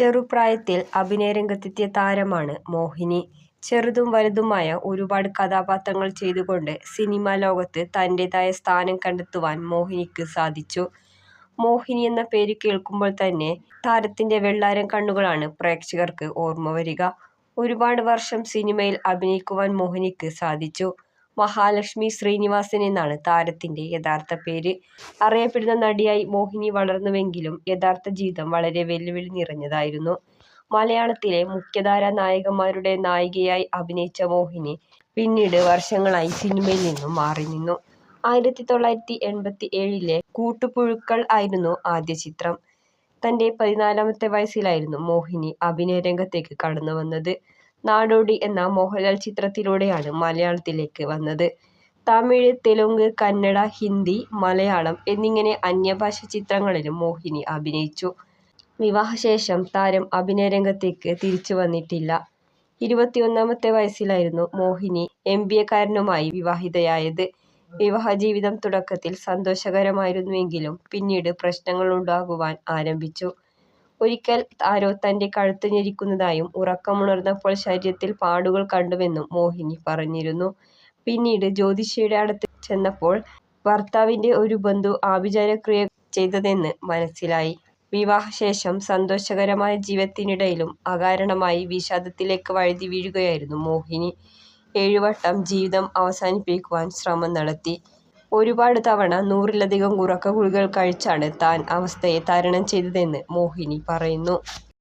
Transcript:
ചെറുപ്രായത്തിൽ അഭിനയരംഗത്തെത്തിയ താരമാണ് മോഹിനി. ചെറുതും വലുതുമായ ഒരുപാട് കഥാപാത്രങ്ങൾ ചെയ്തുകൊണ്ട് സിനിമാ ലോകത്ത് തന്റേതായ സ്ഥാനം കണ്ടെത്തുവാൻ മോഹിനിക്ക് സാധിച്ചു. മോഹിനി എന്ന പേര് കേൾക്കുമ്പോൾ തന്നെ താരത്തിന്റെ വെള്ളാരം കണ്ണുകളാണ് പ്രേക്ഷകർക്ക് ഓർമ്മ വരിക. ഒരുപാട് വർഷം സിനിമയിൽ അഭിനയിക്കുവാൻ മോഹിനിക്ക് സാധിച്ചു. മഹാലക്ഷ്മി ശ്രീനിവാസൻ എന്നാണ് താരത്തിന്റെ യഥാർത്ഥ പേര്. അറിയപ്പെടുന്ന നടിയായി മോഹിനി വളർന്നുവെങ്കിലും യഥാർത്ഥ ജീവിതം വളരെ വെല്ലുവിളി നിറഞ്ഞതായിരുന്നു. മലയാളത്തിലെ മുഖ്യധാരാ നായകന്മാരുടെ നായികയായി അഭിനയിച്ച മോഹിനി പിന്നീട് വർഷങ്ങളായി സിനിമയിൽ നിന്നും മാറി നിന്നു ആയിരത്തി തൊള്ളായിരത്തി എൺപത്തി ഏഴിലെ കൂട്ടുപുഴുക്കൾ ആയിരുന്നു ആദ്യ ചിത്രം. തന്റെ പതിനാലാമത്തെ വയസ്സിലായിരുന്നു മോഹിനി അഭിനയരംഗത്തേക്ക് കടന്നുവന്നത്. നാടോടി എന്ന മോഹൻലാൽ ചിത്രത്തിലൂടെയാണ് മലയാളത്തിലേക്ക് വന്നത്. തമിഴ്, തെലുങ്ക്, കന്നഡ, ഹിന്ദി, മലയാളം എന്നിങ്ങനെ അന്യഭാഷ ചിത്രങ്ങളിലും മോഹിനി അഭിനയിച്ചു. വിവാഹശേഷം താരം അഭിനയരംഗത്തേക്ക് തിരിച്ചുവന്നിട്ടില്ല. ഇരുപത്തിയൊന്നാമത്തെ വയസ്സിലായിരുന്നു മോഹിനി എം ബി എക്കാരനുമായി വിവാഹിതയായത്. വിവാഹജീവിതം തുടക്കത്തിൽ സന്തോഷകരമായിരുന്നുവെങ്കിലും പിന്നീട് പ്രശ്നങ്ങൾ ഉണ്ടാകുവാൻ ആരംഭിച്ചു. ഒരിക്കൽ ആരോ തന്റെ കഴുത്ത് ഞെരിക്കുന്നതായും ഉറക്കമുണർന്നപ്പോൾ ശരീരത്തിൽ പാടുകൾ കണ്ടുവെന്നും മോഹിനി പറഞ്ഞിരുന്നു. പിന്നീട് ജ്യോതിഷിയുടെ അടുത്ത് ചെന്നപ്പോൾ ഭർത്താവിന്റെ ഒരു ബന്ധു ആഭിചാരക്രിയ ചെയ്തതെന്ന് മനസ്സിലായി. വിവാഹശേഷം സന്തോഷകരമായ ജീവിതത്തിനിടയിലും അകാരണമായി വിഷാദത്തിലേക്ക് വഴുതി വീഴുകയായിരുന്നു മോഹിനി. ഏഴുവട്ടം ജീവിതം അവസാനിപ്പിക്കുവാൻ ശ്രമം നടത്തി. ഒരുപാട് തവണ നൂറിലധികം ഉറക്ക ഗുളികൾ കഴിച്ചാണ് താൻ അവസ്ഥയെ തരണം ചെയ്തതെന്ന് മോഹിനി പറയുന്നു.